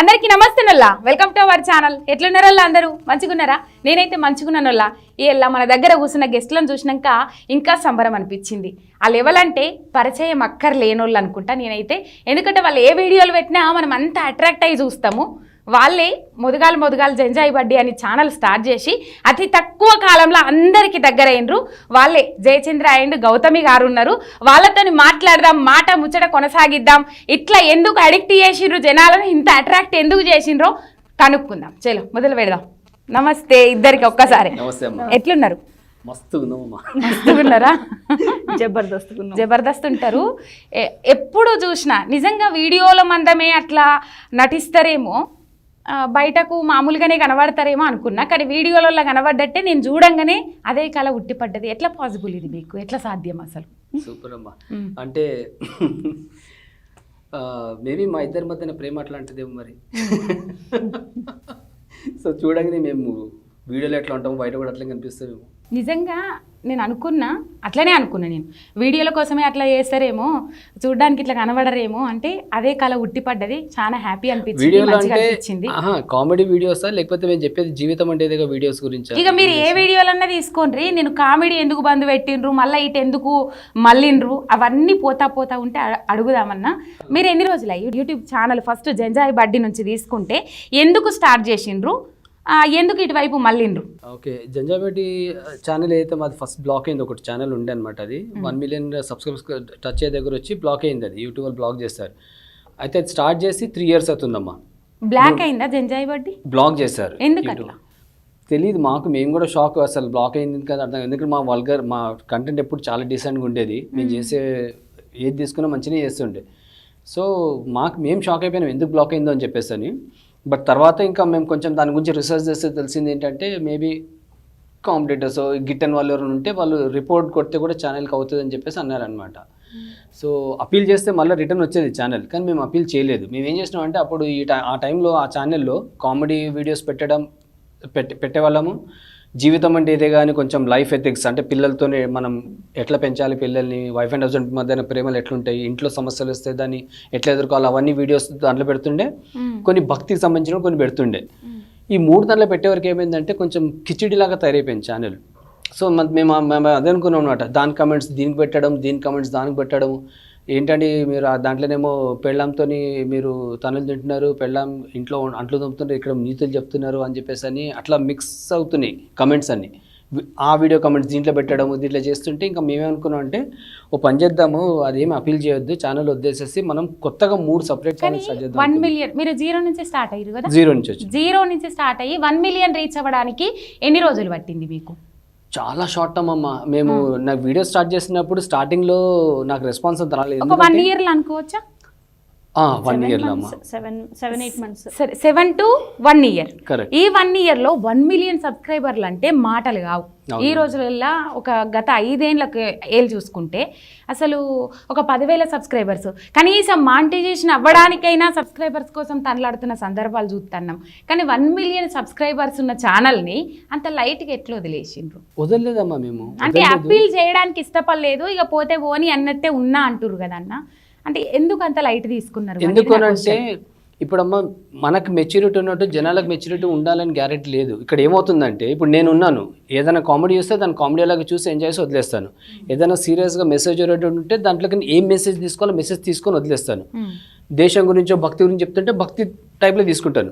అందరికీ నమస్తే నల్లా. వెల్కమ్ టు అవర్ ఛానల్ ఎట్లున్నారల్లా అందరూ? మంచిగున్నారా? నేనైతే మంచిగున్నానల్లా ఇలా మన దగ్గర కూర్చున్న గెస్ట్లను చూసినాక ఇంకా సంబరం అనిపించింది. వాళ్ళు ఎవరంటే పరిచయం అక్కర్లేనోళ్ళు అనుకుంటా నేనైతే. ఎందుకంటే వాళ్ళు ఏ వీడియోలు పెట్టినా మనం అంతా అట్రాక్ట్ అయ్యి చూస్తాము. వాళ్ళే ముదుగాలు ముదుగాలు జంజాయి బడ్డీ అని ఛానల్ స్టార్ట్ చేసి అతి తక్కువ కాలంలో అందరికీ దగ్గరైనరు వాళ్ళే జయచంద్ర అండ్ గౌతమి గారు ఉన్నారు వాళ్ళతోని మాట్లాడదాం మాట ముచ్చట కొనసాగిద్దాం. ఇట్లా ఎందుకు అడిక్ట్ చేసిండ్రు జనాలను? ఇంత అట్రాక్ట్ ఎందుకు చేసిండ్రో కనుక్కుందాం. చలో మొదలు పెడదాం. నమస్తే ఇద్దరికి ఒక్కసారి. నమస్తే అమ్మా. ఎట్లున్నారు? జబర్దస్త్ జబర్దస్త్ ఉంటారు. ఎ- ఎప్పుడు చూసినా నిజంగా వీడియోల మందమే అట్లా నటిస్తారేమో. బయటకు మామూలుగానే కనబడతారేమో అనుకున్నా కానీ వీడియోలలో కనబడ్డట్టే నేను చూడంగానే అదే కళ ఉట్టిపడ్డది. ఎట్లా పాసిబుల్ ఇది మీకు? ఎట్లా సాధ్యం అసలు? సూపర్ అమ్మా. మ్మ్. అంటే మేబీ మా ఇద్దరి మధ్యన ప్రేమ అట్లాంటిదేమో మరి. సో చూడంగానే మేము వీడియోలో ఎట్లా ఉంటాము బయట కూడా అట్లా కనిపిస్తామేమో నిజంగా నేను అనుకున్నా అట్లనే అనుకున్నా నేను. వీడియోల కోసమే అట్లా చేస్తారేమో చూడడానికి ఇట్లా కనబడరేమో అంటే అదే కళ ఉట్టిపడ్డది చాలా హ్యాపీ అనిపించింది కామెడీ వీడియోసా లేకపోతే మేము చెప్పేది జీవితం అంటే వీడియోస్ గురించి? ఇక మీరు ఏ వీడియోలన్నా తీసుకోండి. నేను కామెడీ ఎందుకు బంద్ పెట్టిండ్రు మళ్ళీ ఇటు ఎందుకు మళ్ళిండ్రు అవన్నీ పోతా పోతా ఉంటే అడ- అడుగుదామన్నా. మీరు ఎన్ని రోజులు అయ్యి YouTube channel first Janjayi buddy నుంచి తీసుకుంటే ఎందుకు స్టార్ట్ చేసిండ్రు? ఎందుకు ఇటువైపు మళ్ళిండ్రు? ఓకే జంజాబేటి ఛానల్ అయితే మాది ఫస్ట్ బ్లాక్ అయింది ఒకటి ఛానల్ ఉండే అనమాట అది. వన్ మిలియన్ సబ్స్క్రైబర్స్ టచ్ అయ్యే దగ్గర వచ్చి బ్లాక్ అయింది అది. యూట్యూబ్ వాళ్ళు బ్లాక్ చేస్తారు. అయితే అది స్టార్ట్ చేసి త్రీ ఇయర్స్ అవుతుందమ్మా. బ్లాక్ అయిందా జంజాయి బడ్డీ బ్లాక్ చేశారు ఎందుకు? తెలియదు మాకు మేము కూడా షాక్ అసలు బ్లాక్ అయింది కదా అర్థం ఎందుకంటే మా వల్గర్ మా కంటెంట్ ఎప్పుడు చాలా డీసెంట్గా ఉండేది. మేము చేసే ఏది తీసుకున్నా మంచిగా చేస్తుండే. సో మాకు మేము షాక్ అయిపోయినాం. ఎందుకు బ్లాక్ అయిందో అని చెప్పేసి అని బట్ తర్వాత ఇంకా మేము కొంచెం దాని గురించి రీసెర్చ్ చేస్తే తెలిసింది ఏంటంటే మేబీ కాంపిటేటర్స్ గిట్టన్ వాళ్ళు ఎవరైనా ఉంటే వాళ్ళు రిపోర్ట్ కొడితే కూడా ఛానల్కి అవుతుంది అని చెప్పేసి అన్నారనమాట సో అపీల్ చేస్తే మళ్ళీ రిటర్న్ వచ్చేది ఛానల్ కానీ మేము అపీల్ చేయలేదు. మేము ఏం చేసినాం అంటే అప్పుడు ఈ టై- ఆ టైంలో ఆ ఛానల్లో కామెడీ వీడియోస్ పెట్టడం పెట్టే పెట్టేవాళ్ళము. జీవితం అంటే ఇదే కానీ కొంచెం లైఫ్ ఎథిక్స్ అంటే పిల్లలతోనే మనం ఎట్లా పెంచాలి పిల్లల్ని? వైఫ్ అండ్ హస్బెండ్ మధ్యన ప్రేమలు ఎట్లుంటాయి? ఇంట్లో సమస్యలు వస్తే దాన్ని ఎట్లా ఎదుర్కోవాలి? అవన్నీ వీడియోస్ దాంట్లో పెడుతుండే. కొన్ని భక్తికి సంబంధించిన కొన్ని పెడుతుండే. ఈ మూడు దాంట్లో పెట్టేవరకు ఏమైందంటే కొంచెం కిచిడిలాగా తయారైపోయింది ఛానల్ సో మేము మేము అదే అనుకున్నాం అనమాట దాని కమెంట్స్ దీనికి పెట్టడం దీని కమెంట్స్ దానికి పెట్టడం. ఏంటండి మీరు ఆ దాంట్లోనేమో పెళ్ళాంతో మీరు తనులు తింటున్నారు పెళ్ళాం ఇంట్లో అంట్లు తొమ్ముతున్నారు ఇక్కడ నీతులు చెప్తున్నారు అని చెప్పేసి అని అట్లా మిక్స్ అవుతున్నాయి కమెంట్స్ అన్ని. ఆ వీడియో కమెంట్స్ దీంట్లో పెట్టడము దీంట్లో చేస్తుంటే ఇంకా మేమేమనుకున్నాం అంటే ఓ పని చేద్దాము అదేమి అపీల్ చేయొద్దు ఛానల్ వదిలేసేసి మనం కొత్తగా మూడు సపరేట్ వన్ మిలియన్ మీరు జీరో నుంచి స్టార్ట్ అయ్యారు కదా? జీరో నుంచి జీరో నుంచి స్టార్ట్ అయ్యి వన్ మిలియన్ రీచ్ అవ్వడానికి ఎన్ని రోజులు పట్టింది మీకు? చాలా షార్ట్ టర్మ్ అమ్మ. మేము నాకు వీడియో స్టార్ట్ చేసినప్పుడు స్టార్టింగ్లో నాకు రెస్పాన్స్ అంత రాలేదు. వన్ ఇయర్ అనుకోవచ్చా? One year seven seven eight months సరే seven to one year correct ఈ వన్ ఇయర్లో వన్ మిలియన్ సబ్స్క్రైబర్లు అంటే మాటలు కావు. ఈ రోజులలో ఒక గత ఐదేళ్ళకి ఏళ్ళు చూసుకుంటే అసలు ఒక పదివేల సబ్స్క్రైబర్స్ కనీసం మానిటైజేషన్ అవ్వడానికైనా సబ్స్క్రైబర్స్ కోసం తనలాడుతున్న సందర్భాలు చూస్తున్నాం కానీ వన్ మిలియన్ సబ్స్క్రైబర్స్ ఉన్న ఛానల్ని అంత లైట్గా ఎట్లా వదిలేసిండ్రు? వదలలేదమ్మా మేము. అంటే. అప్పీల్ చేయడానికి ఇష్టపడలేదు ఇక పోతే పోని అన్నట్టే ఉన్నా అంటుర్రు కదా అన్న అంటే ఎందుకు అంత లైట్ తీసుకున్నారు? ఎందుకు అంటే ఇప్పుడమ్మ మనకు మెచ్యూరిటీ ఉన్నట్టు జనాలకు మెచ్యూరిటీ ఉండాలని గ్యారెంటీ లేదు. ఇక్కడ ఏమవుతుందంటే ఇప్పుడు నేను ఉన్నాను. ఏదైనా కామెడీ చూస్తే దాన్ని కామెడీ లాగా చూసి ఎంజాయ్ చేసి వదిలేస్తాను. ఏదైనా సీరియస్గా మెసేజ్ ఉంటే దాంట్లోకి ఏం మెసేజ్ తీసుకోవాలో మెసేజ్ తీసుకొని వదిలేస్తాను. ఉమ్, దేశం గురించో భక్తి గురించి చెప్తుంటే భక్తి టైప్లో తీసుకుంటాను.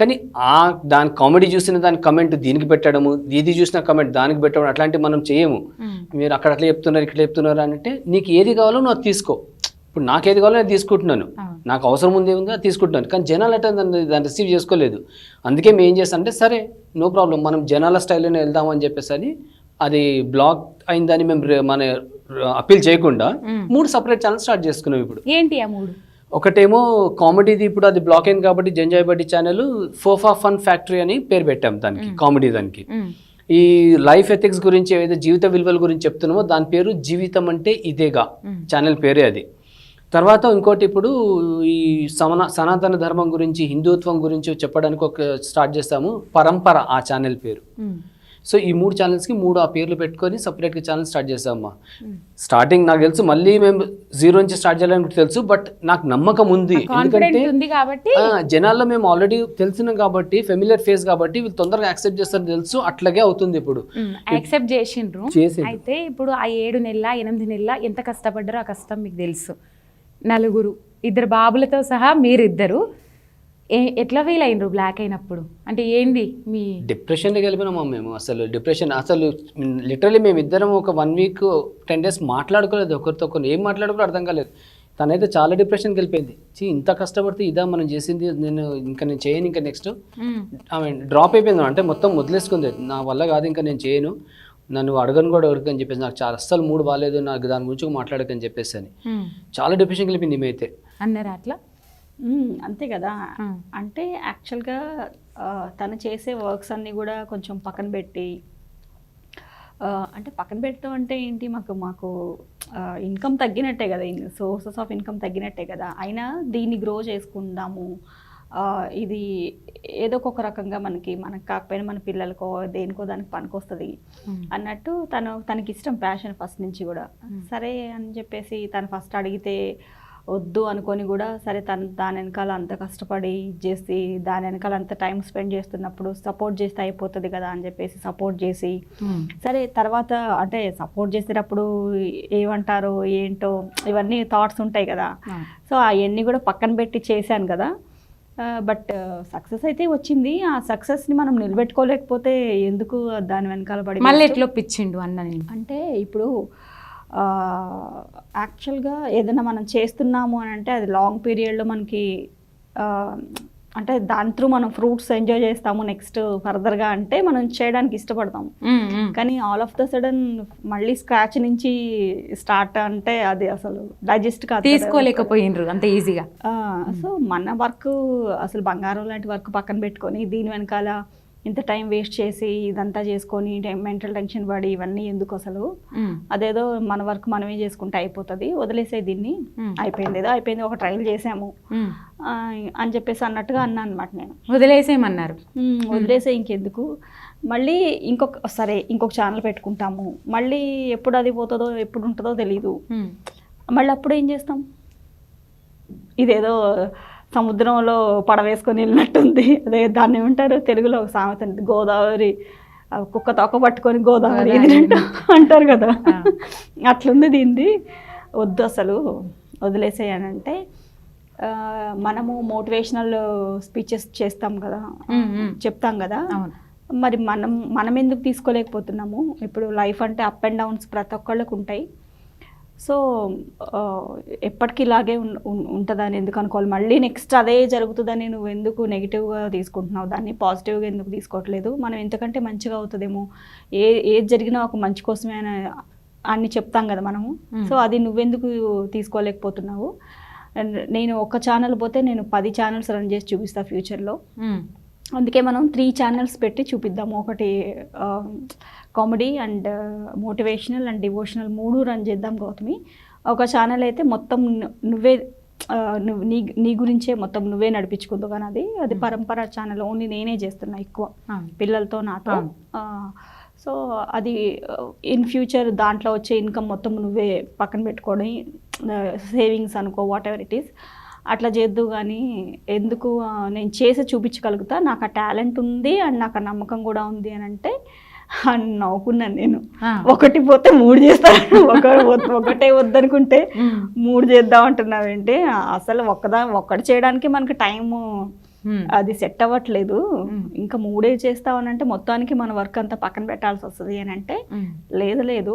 కానీ ఆ దాని కామెడీ చూసిన దాని కమెంట్ దీనికి పెట్టడము ఇది చూసిన కమెంట్ దానికి పెట్టడం అట్లాంటివి మనం చేయము. ఉమ్, మీరు అక్కడ అట్లా చెప్తున్నారు ఇక్కడ చెప్తున్నారు అని అంటే నీకు ఏది కావాలో నువ్వు అది తీసుకో. ఇప్పుడు నాకు ఏది కావాలో నేను తీసుకుంటున్నాను. నాకు అవసరం ఉంది ఏముందో తీసుకుంటున్నాను. కానీ జనాలు అట్లా దాన్ని దాన్ని రిసీవ్ చేసుకోలేదు. అందుకే మేము ఏం చేస్తాం అంటే సరే నో ప్రాబ్లం మనం జనాల స్టైల్లోనే వెళ్దాం అని చెప్పేసి అని అది బ్లాక్ అయిందని మేము మన అప్పీల్ చేయకుండా. మూడు సపరేట్ ఛానల్ స్టార్ట్ చేసుకున్నాం ఇప్పుడు. ఏంటి ఆ మూడు? ఒకటేమో కామెడీది ఇప్పుడు అది బ్లాక్ అయింది కాబట్టి జంజాయ్ బడ్డీ ఛానల్ ఫోఫా ఫన్ ఫ్యాక్టరీ అని పేరు పెట్టాం దానికి కామెడీ దానికి. ఈ లైఫ్ ఎథిక్స్ గురించి ఏదైతే జీవిత విలువల గురించి చెప్తున్నామో దాని పేరు జీవితం అంటే ఇదేగా. ఛానల్ పేరే అది. తర్వాత ఇంకోటి ఇప్పుడు ఈ సమన సనాతన ధర్మం గురించి హిందుత్వం గురించి చెప్పడానికి ఒక స్టార్ట్ చేస్తాము. పరంపర ఆ ఛానల్ పేరు. సో ఈ మూడు ఛానల్స్కి మూడు ఆ పేర్లు పెట్టుకొని సపరేట్గా ఛానల్ స్టార్ట్ చేసామమ్మా స్టార్టింగ్ నాకు తెలుసు మళ్ళీ మేము జీరో నుంచి స్టార్ట్ చేయాలని తెలుసు బట్ నాకు నమ్మకం ఉంది. ఎందుకంటే జనాల్లో మేము ఆల్రెడీ తెలిసినాం కాబట్టి ఫెమిలియర్ ఫేస్ కాబట్టి వీళ్ళు తొందరగా యాక్సెప్ట్ చేస్తారని తెలుసు అట్లాగే అవుతుంది ఇప్పుడు. యాక్సెప్ట్ చేసిండ్రు. అయితే ఇప్పుడు ఆ ఏడు నెలల ఎనిమిది నెలల ఎంత కష్టపడ్డారో ఆ కష్టం మీకు తెలుసు. నలుగురు ఇద్దరు బాబులతో సహా మీరిద్దరు. ఏ ఎట్లా ఫీల్ అయినరు బ్లాక్ అయినప్పుడు? అంటే ఏంది మీ డిప్రెషన్కి వెళ్ళిపోయినామా మేము. అసలు డిప్రెషన్ అసలు లిటరలీ మేము ఇద్దరం ఒక వన్ వీక్ టెన్ డేస్ మాట్లాడుకోలేదు. ఒకరితో ఒకరు ఏం మాట్లాడుకో అర్థం కాలేదు. తనైతే చాలా డిప్రెషన్కి వెళ్ళిపోయింది చీ ఇంత కష్టపడితే ఇదా మనం చేసింది? నేను ఇంకా నేను చేయను ఇంకా నెక్స్ట్. ఆమె డ్రాప్ అయిపోయింది. అంటే మొత్తం వదిలేసుకుంది. నా వల్ల కాదు ఇంకా నేను చేయను. నన్ను అడగను కూడా అడగని చెప్పేసి నాకు చాలా అస్సలు మూడు బాగాలేదు నాకు దాని గురించి మాట్లాడకని చెప్పేసి అని. చాలా డిప్రెషన్కి వెళ్ళిపోయింది ఈమె అయితే అన్నారా అట్లా? అంతే కదా. అంటే యాక్చువల్గా తను చేసే వర్క్స్ అన్నీ కూడా కొంచెం పక్కన పెట్టి అంటే పక్కన పెట్టడం అంటే ఏంటి? మాకు మాకు ఇన్కమ్ తగ్గినట్టే కదా. సోర్సెస్ ఆఫ్ ఇన్కమ్ తగ్గినట్టే కదా. అయినా దీన్ని గ్రో చేసుకుందాము ఇది ఏదో ఒక రకంగా మనకి మనకు కాకపోయినా మన పిల్లలకో దేనికో దానికి పనికొస్తుంది. అన్నట్టు తను తనకి ఇష్టం ప్యాషన్ ఫస్ట్ నుంచి కూడా సరే అని చెప్పేసి తను ఫస్ట్ అడిగితే వద్దు అనుకొని కూడా సరే తను దాని వెనకాల అంత కష్టపడి ఇది చేసి దాని వెనకాల అంత టైం స్పెండ్ చేస్తున్నప్పుడు సపోర్ట్ చేస్తే అయిపోతుంది కదా అని చెప్పేసి సపోర్ట్ చేసి. సరే తర్వాత అంటే సపోర్ట్ చేసేటప్పుడు ఏమంటారో ఏంటో ఇవన్నీ థాట్స్ ఉంటాయి కదా. సో అవన్నీ కూడా పక్కన పెట్టి చేశాను కదా బట్ సక్సెస్ అయితే వచ్చింది. ఆ సక్సెస్ని మనం నిలబెట్టుకోలేకపోతే ఎందుకు దాని వెనకాల పడి మళ్ళీ ఎట్లా ఒప్పించిండు అన్న నేను? అంటే ఇప్పుడు యాక్చువల్గా ఏదైనా మనం చేస్తున్నాము అని అంటే అది లాంగ్ పీరియడ్లో మనకి అంటే దాని త్రూ మనం ఫ్రూట్స్ ఎంజాయ్ చేస్తాము నెక్స్ట్ ఫర్దర్గా అంటే మనం చేయడానికి ఇష్టపడతాము. కానీ ఆల్ ఆఫ్ ద సడన్ మళ్ళీ స్క్రాచ్ నుంచి స్టార్ట్ అంటే అది అసలు డైజెస్ట్ కాదు. తీసుకోలేకపోయినరు అంత ఈజీగా సో మన వర్క్ అసలు బంగారం లాంటి వర్క్ పక్కన పెట్టుకొని దీని వెనకాల ఇంత టైం వేస్ట్ చేసి ఇదంతా చేసుకొని మెంటల్ టెన్షన్ పడి ఇవన్నీ ఎందుకు అసలు. అదేదో మన వర్క్ మనమే చేసుకుంటే అయిపోతుంది. వదిలేసే దీన్ని. అయిపోయింది. ఏదో అయిపోయింది. ఒక ట్రయల్ చేసాము. అని చెప్పేసి అన్నట్టుగా అన్నా అనమాట నేను. వదిలేసేయమన్నారు. వదిలేసే ఇంకెందుకు? మళ్ళీ ఇంకొక సరే ఇంకొక ఛానల్ పెట్టుకుంటాము. మళ్ళీ ఎప్పుడు అది పోతుందో ఎప్పుడు ఉంటుందో తెలీదు. మళ్ళీ అప్పుడు ఏం చేస్తాం? ఇదేదో సముద్రంలో పడవేసుకొని వెళ్ళినట్టుంది. అదే దాన్ని ఏమంటారు? తెలుగులో ఒక సామెత గోదావరి కుక్క తొక్క పట్టుకొని గోదావరి అంటారు కదా. అట్లుంది దీనిది. వద్దు అసలు వదిలేసేయనంటే మనము మోటివేషనల్ స్పీచెస్ చేస్తాం కదా. చెప్తాం కదా. మరి మనం మనం ఎందుకు తీసుకోలేకపోతున్నాము? ఇప్పుడు లైఫ్ అంటే అప్ అండ్ డౌన్స్ ప్రతి ఒక్కళ్ళకు ఉంటాయి. సో ఎప్పటికీ ఇలాగే ఉంటుందని ఎందుకు అనుకోవాలి? మళ్ళీ నెక్స్ట్ అదే జరుగుతుందని నువ్వు ఎందుకు నెగిటివ్గా తీసుకుంటున్నావు? దాన్ని పాజిటివ్గా ఎందుకు తీసుకోవట్లేదు? మనం ఎంతకంటే మంచిగా అవుతుందేమో? ఏ ఏది జరిగినా ఒక మంచి కోసమే అని అన్ని చెప్తాం కదా మనము. సో అది నువ్వెందుకు తీసుకోలేకపోతున్నావు? అండ్ నేను ఒక ఛానల్ పోతే నేను పది ఛానల్స్ రన్ చేసి చూపిస్తా ఫ్యూచర్లో. అందుకే మనం త్రీ ఛానల్స్ పెట్టి చూపిద్దాము. ఒకటి comedy and motivational and devotional మూడు రన్ చేద్దాం గౌతమి. ఒక ఛానల్ అయితే మొత్తం నువ్వే నీ నీ గురించే మొత్తం నువ్వే నడిపించుకుందు కానీ అది అది పరంపర ఛానల్ ఓన్లీ నేనే చేస్తున్నా ఎక్కువ. పిల్లలతో నాతో. సో అది ఇన్ ఫ్యూచర్ దాంట్లో వచ్చే ఇన్కమ్ మొత్తం నువ్వే పక్కన పెట్టుకొని సేవింగ్స్ అనుకో వాట్ ఎవర్ ఇట్ ఈస్ అట్లా చేద్దు కానీ ఎందుకు నేను చేసి చూపించగలుగుతా నాకు ఆ టాలెంట్ ఉంది అండ్ నాకు ఆ నమ్మకం కూడా ఉంది అని అంటే అని నవ్వుకున్నాను నేను. ఒకటి పోతే మూడు చేస్తాను ఒక ఒకటే వద్దనుకుంటే. మూడు చేద్దాం అంటున్నావేంటి అసలు ఒక్కదా ఒక్కటి చేయడానికి మనకి టైము మ్మ్. అది సెట్ అవ్వట్లేదు. ఇంకా మూడే చేస్తామనంటే మొత్తానికి మన వర్క్ అంతా పక్కన పెట్టాల్సి వస్తుంది అని అంటే. లేదు లేదు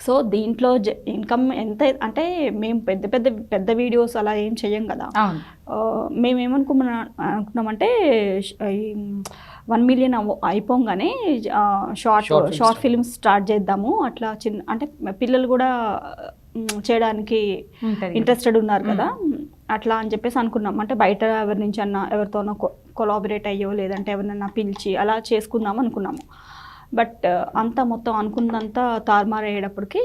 సో దీంట్లో ఇన్కమ్ ఎంత అంటే మేము పెద్ద పెద్ద పెద్ద వీడియోస్ అలా ఏం చెయ్యం కదా. అవును. ఆ, మేము ఏమనుకున్నా అనుకున్నామంటే వన్ మిలియన్ అయిపోగానే షార్ట్ షార్ట్ ఫిల్మ్స్ స్టార్ట్ చేద్దాము. అట్లా చిన్న అంటే పిల్లలు కూడా చేయడానికి. ఇంట్రెస్టెడ్ ఉన్నారు కదా. అట్లా అని చెప్పేసి అనుకున్నాం. అంటే బయట ఎవరి నుంచి అన్న ఎవరితోనో కొలాబరేట్ అయ్యో లేదంటే ఎవరినన్నా పిలిచి అలా చేసుకుందాం అనుకున్నాము. బట్ అంతా మొత్తం అనుకున్నదంతా తారుమారయ్యేటప్పటికి.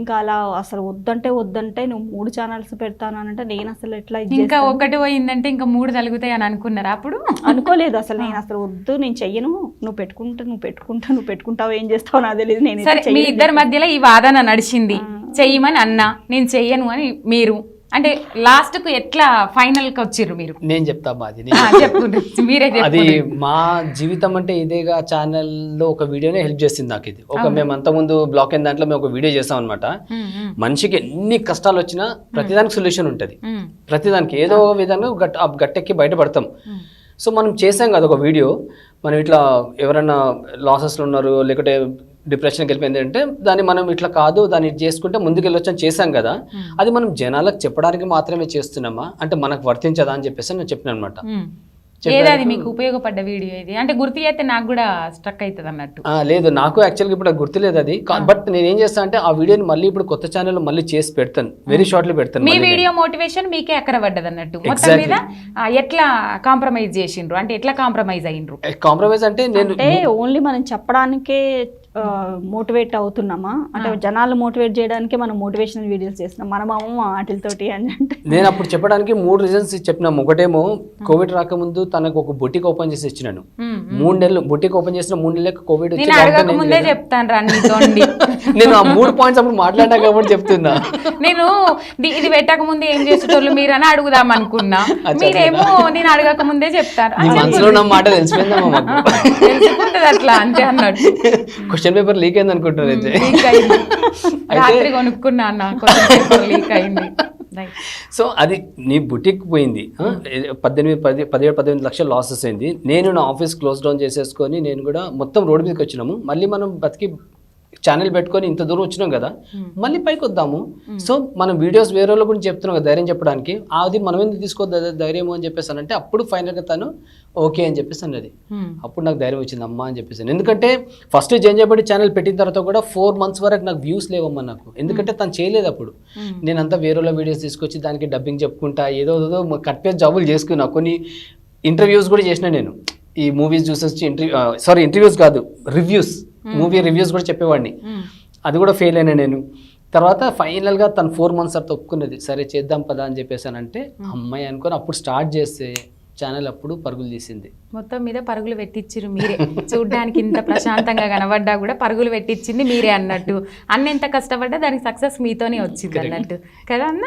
ఇంకా అలా అసలు వద్దంటే వద్దంటే నువ్వు మూడు ఛానల్స్ పెడతానంటే నేను అసలు ఎట్లా ఇంకా? ఒకటి పోయిందంటే ఇంకా మూడు తలుగుతాయి అని అనుకున్నారా అప్పుడు? అనుకోలేదు అసలు నేను అసలు వద్దు నేను చెయ్యను. నువ్వు పెట్టుకుంటా నువ్వు పెట్టుకుంటా నువ్వు పెట్టుకుంటావు ఏం చేస్తావు నాకు తెలియదు నేను మీ ఇద్దరి మధ్యలో ఈ వాదన నడిచింది. చెయ్యమని అన్నా నేను చెయ్యను అని మీరు అంటే లాస్ట్కు ఎట్లా ఫైనల్కి వచ్చిర్రు మీరు? నేను చెప్తా మాది మీరే అది మా జీవితం అంటే ఇదేగా ఛానల్లో ఒక వీడియోనే హెల్ప్ చేసింది నాకు ఇది. ఒక మేము అంతకుముందు బ్లాక్ అయిన దాంట్లో మేము ఒక వీడియో చేసాం అనమాట మనిషికి ఎన్ని కష్టాలు వచ్చినా ప్రతిదానికి సొల్యూషన్ ఉంటుంది. ప్రతిదానికి ఏదో ఒక విధంగా గట్ గట్టెక్కి బయటపడతాం. సో మనం చేసాం కదా ఒక వీడియో మనం ఇట్లా ఎవరైనా లాసెస్లో ఉన్నారు లేకుంటే డిప్రెషన్కి వెళ్ళిపోయింది అంటే దాన్ని మనం ఇట్లా కాదు దాన్ని చేసుకుంటే ముందుకు వెళ్ళొచ్చు అని చేసాం కదా అది మనం జనాలకు చెప్పడానికి మాత్రమే చేస్తున్నామా? అంటే మనకు వర్తించదా అని చెప్పేసి నేను చెప్పిన అనమాట. ఏదాది మీకు ఉపయోగపడ్డ వీడియో ఇది? అంటే గుర్తు చేస్తే నాకు కూడా స్ట్రక్ అవుతుంది అన్నట్టు. లేదు నాకు యాక్చువల్గా ఇప్పుడు అది. గుర్తులేదు అది బట్ నేను ఏం చేస్తాను అంటే ఆ వీడియోని మళ్ళీ ఇప్పుడు కొత్త ఛానల్ మళ్ళీ చేసి పెడతాను. వెరీ షార్ట్లో పెడతాను మీ. వీడియో మోటివేషన్ మీకే ఎక్కడ పడ్డది అన్నట్టు. మొత్తం. మీద ఎట్లా కాంప్రమైజ్ చేసిండ్రు? అంటే ఎట్లా కాంప్రమైజ్ అయ్యిండ్రు కాంప్రమైజ్ అంటే నేను అంటే ఓన్లీ మనం చెప్పడానికే మోటివేట్ అవుతున్నామా? అంటే జనాలు మోటివేట్ చేయడానికే మనం మోటివేషనల్ వీడియోస్ చేస్తున్నాం. మనమేమో వాటితోటి అని అంటే. నేను అప్పుడు చెప్పడానికి మూడు రీజన్స్ చెప్పినాము ఒకటేమో కోవిడ్ రాకముందు తనకు ఒక బొటిక్ ఓపెన్ చేసి ఇచ్చినాను. మూడు నెలలు బొటిక్ ఓపెన్ చేసిన మూడు నెలలకు కోవిడ్ ముందే. చెప్తాను నేను ఆ మూడు పాయింట్స్ అప్పుడు మాట్లాడినా కాబట్టి చెప్తున్నా. నేను ఇది పెట్టక ముందే ఏం చేసేటోళ్ళు మీరు అని అడుగుదాం అనుకున్నా. మీరేమో నేను అడగక ముందే చెప్తారు. మనసులో మాట తెలుసుకుంటది అట్లా అంతే అన్నట్టు. క్వశ్చన్ పేపర్ లీక్ అయింది అనుకుంటున్నారు అయితే. రాత్రి కొనుక్కున్నా లీక్ అయింది. సో అది నీ బుటిక్ పోయింది? పద్దెనిమిది పది పదిహేడు పద్దెనిమిది లక్షలు లాసెస్ అయింది. నేను నా ఆఫీస్ క్లోజ్ డౌన్ చేసేసుకొని నేను కూడా మొత్తం రోడ్డు మీదకి వచ్చినాము. మళ్ళీ మనం బతికి ఛానల్ పెట్టుకొని ఇంత దూరం వచ్చినాం కదా మళ్ళీ పైకి వద్దాము. సో మనం వీడియోస్ వేరే వాళ్ళ గురించి చెప్తున్నాం కదా ధైర్యం చెప్పడానికి. అది మనం ఎందుకు తీసుకోవద్దు ధైర్యం అని చెప్పేసి అంటే అప్పుడు ఫైనల్గా తను ఓకే అని చెప్పేసి అన్నది. అప్పుడు నాకు ధైర్యం వచ్చింది అమ్మా అని చెప్పేసి ఎందుకంటే ఫస్ట్ జైన్ చేయబడి ఛానల్ పెట్టిన తర్వాత కూడా ఫోర్ మంత్స్ వరకు నాకు వ్యూస్ లేవమ్మా నాకు. ఎందుకంటే తను చేయలేదు అప్పుడు. నేనంతా వేరేలో వీడియోస్ తీసుకొచ్చి దానికి డబ్బింగ్ చెప్పుకుంటా ఏదో ఏదో కట్ పేజ్ జాబులు చేసుకున్నా. కొన్ని ఇంటర్వ్యూస్ కూడా చేసిన నేను. ఈ మూవీస్ చూసొచ్చి ఇంటర్వ్యూ సారీ ఇంటర్వ్యూస్ కాదు రివ్యూస్ మూవీ రివ్యూస్ కూడా చెప్పేవాడిని. అది కూడా ఫెయిల్ అయినా నేను. తర్వాత ఫైనల్గా తను ఫోర్ మంత్స్ తర్వాత ఒప్పుకున్నది. సరే చేద్దాం పదా అని చెప్పేసానంటే అమ్మాయి అనుకొని అప్పుడు స్టార్ట్ చేస్తే ఛానల్ అప్పుడు పరుగులు తీసింది. మొత్తం మీద పరుగులు పెట్టించిరు మీరే. చూడ్డానికి ఇంత ప్రశాంతంగా కనబడ్డా కూడా పరుగులు పెట్టించింది మీరే అన్నట్టు. అన్న ఎంత కష్టపడ్డా దానికి సక్సెస్ మీతోనే వచ్చింది అన్నట్టు. కదా అన్న?